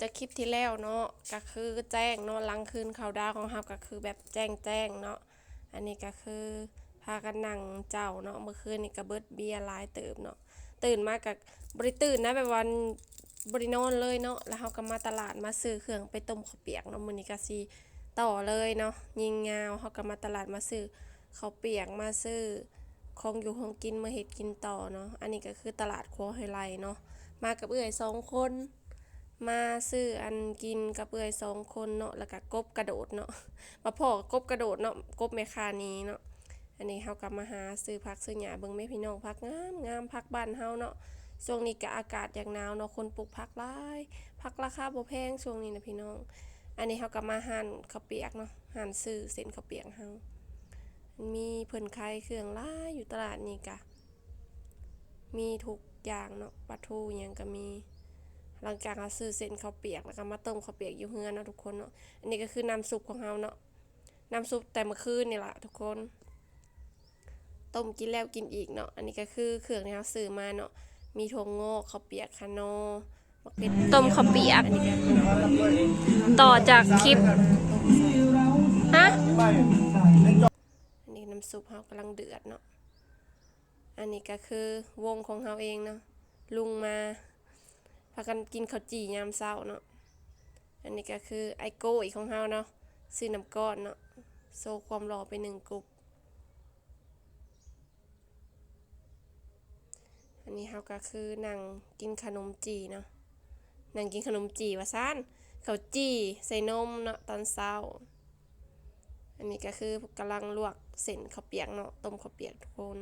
จากคลิปที่แล้วเนาะก็คือแจ้งเนาะหลังคืนเขาดาวของเฮาก็คือแบบแจ้งแจ้งเนาะอันนี้ก็คือพากันนั่งเจ้าเนาะเมื่อคืนนี่ก็เบิดเบียร์ลายเติบเนาะตื่นมากับบริตื่นนะแบบวันบริโนอนเลยเนาะแล้วเฮาก็มาตลาดมาซื้อเครื่องไปต้มข้าวเปียกเนาะมื้อนี้ก็สิต่อเลยเนาะยิงยาวเฮาก็มาตลาดมาซื้อข้าวเปียกมาซื้อของอยู่ของกินมาเฮ็ดกินต่อเนาะอันนี้ก็คือตลาดครัวไฮไลท์เนาะ มากับเอื้อยสองคน มาซื้ออันกินกับเอื้อยสองคนเนาะแล้วก็กบกระโดดเนาะมาพ่อกบกระโดดเนาะกบแมคานีเนาะอันนี้เฮากลับมาหาซื้อผักซื้อหญ้าเบิ่งแม่พี่น้องผักงามงามผักบ้านเฮาเนาะช่วงนี้ก็อากาศอย่างหนาวเนาะคนปลูกผักหลายผักราคาบ่แพงช่วงนี้นะพี่น้อง อันนี้เฮากลับมาหั่นข้าวเปียกเนาะหั่นซื้อเส้นข้าวเปียกเฮามีเพิ่นขายเครื่องหลายอยู่ตลาดนี้กะมีทุก อย่างเนาะปลาทูหยังก็มีหลังจากเราซื้อเส้นข้าวเปียกแล้วก็มาต้มข้าวเปียกอยู่เฮือนเนาะทุกคนเนาะอันนี้ก็คือน้ำซุปของเราเนาะน้ำซุปแต่เมื่อคืนนี่แหละทุกคน ต้มกินแล้วกินอีกเนาะอันนี้ก็คือเครื่องที่เราซื้อมาเนาะมีถั่วงอกข้าวเปียกคานอมะเขือต้มข้าวเปียก ต่อจากคลิปฮะอันนี้น้ำซุปเรากำลังเดือดเนาะ อันนี้ก็คือวงของเราเองเนาะลุงมาพากันกินข้าวจี่ยามเช้าเนาะอันนี้ก็คือไอโก้อีกของเฮาเนาะซื้อน้ำก้อนเนาะโซความรอไปหนึ่งกลุ่มอันนี้เฮาก็คือนั่งกินขนมจีเนาะนั่งกินขนมจีว่าซ่านข้าวจีใส่นมเนาะตอนเช้า อันนี้ก็คือกำลังลวกเส้นข้าวเปียกเนาะต้มข้าวเปียกทุกคน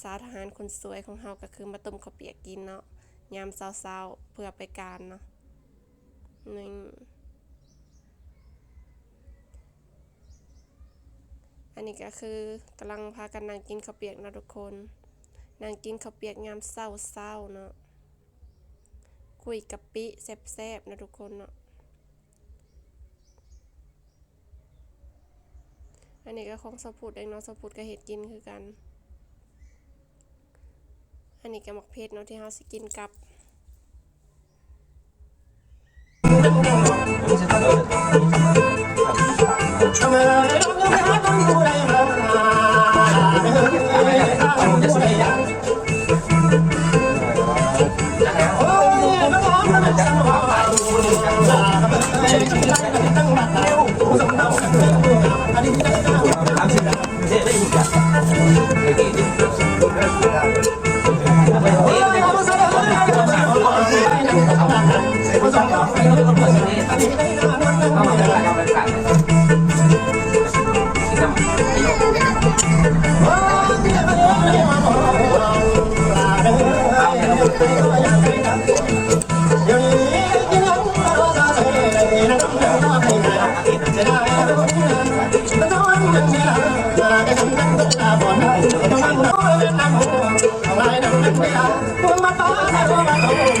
สาวทหารคนสวยของเฮาก็คือมาต้มข้าวเปียกกินเนาะยามเช้าๆเพื่อไปการเนาะนี่อันนี้ก็คือกำลังพากันนั่งกินข้าวเปียกเนาะทุกคนนั่งกินข้าวเปียกยามเช้าๆเนาะคุยกับปิแซบๆนะทุกคนเนาะอันนี้ก็ของสะพุดเองเนาะสะพุดก็เห็ดกินคือกัน อันนี้ก็หมักเพชรเนาะที่เฮาสิกินกับทำไมมันเลยกิน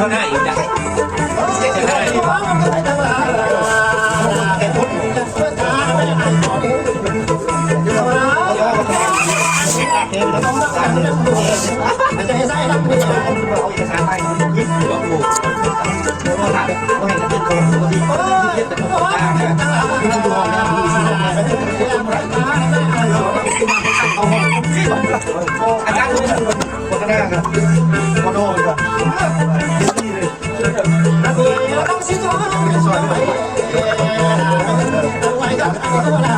จะกินข้าหน้าอีกจ้ะเด็กจะได้ใจใส่รักเมียเอาเอกสารยิบหลวงปู่โอ้ถามโอ้เห็นเป็นคนตัวดีเทียบแต่คนต่างนะมีดวงนะมีสีน้ำมันเอาหมดที่หมดอาจารย์คนคนหน้าครับ Ah, voilà.